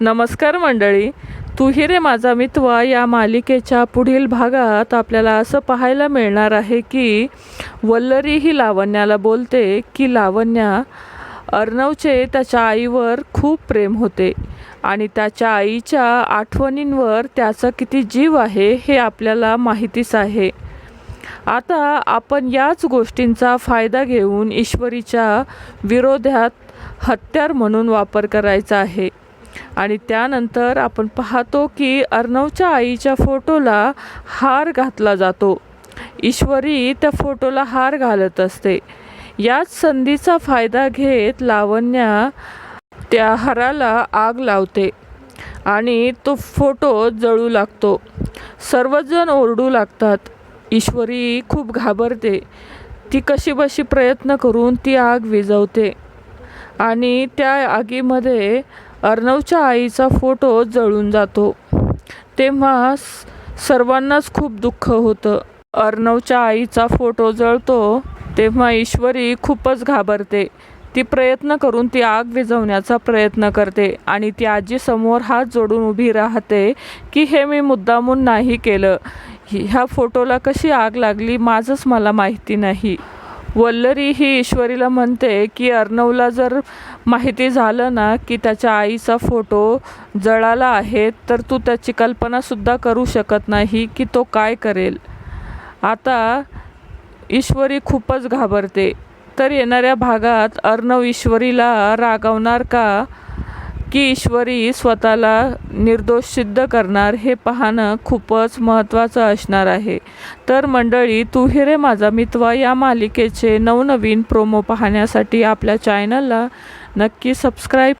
नमस्कार मंडळी. तू रे माझा मितवा या मालिकेच्या पुढील भागात आपल्याला असं पाहायला मिळणार आहे की वल्लरी ही लावण्याला बोलते की लावण्या अर्णवचे त्याच्या आईवर खूप प्रेम होते आणि त्याच्या आईच्या आठवणींवर त्याचा किती जीव आहे हे आपल्याला माहितीच आहे. आता आपण याच गोष्टींचा फायदा घेऊन ईश्वरीच्या विरोधात हत्यार म्हणून वापर करायचा आहे. आणि त्यानंतर आपण पाहतो की अर्णवच्या आईच्या फोटोला हार घातला जातो. ईश्वरी त्या फोटोला हार घालत असते. याच संधीचा फायदा घेत लावण्या त्या हाराला आग लावते आणि तो फोटो जळू लागतो. सर्वजण ओरडू लागतात. ईश्वरी खूप घाबरते. ती कशी बशी प्रयत्न करून ती आग विझवते आणि त्या आगीमध्ये अर्णवच्या आईचा फोटो जळून जातो. तेव्हा सर्वांनाच खूप दुःख होतं. अर्णवच्या आईचा फोटो जळतो तेव्हा ईश्वरी खूपच घाबरते. ती प्रयत्न करून ती आग विझवण्याचा प्रयत्न करते आणि ती आजीसमोर हात जोडून उभी राहते की हे मी मुद्दामून नाही केलं. ह्या फोटोला कशी आग लागली माझंच मला माहिती नाही. वल्लरी ही ईश्वरीला म्हणते की अर्णवला जर माहिती झालं ना की त्याच्या आईचा फोटो जळाला आहे तर तू त्याची कल्पनासुद्धा करू शकत नाही की तो काय करेल. आता ईश्वरी खूपच घाबरते. तर येणाऱ्या भागात अर्णव ईश्वरीला रागवणार का? की ईश्वरी स्वतःला निर्दोष सिद्ध करणार हे पाहणं खूपच महत्त्वाचं असणार आहे. तर मंडळी तू हिरे रे माझा मितवा या मालिकेचे नवनवीन प्रोमो पाहण्यासाठी आपल्या चॅनलला नक्की सबस्क्राईब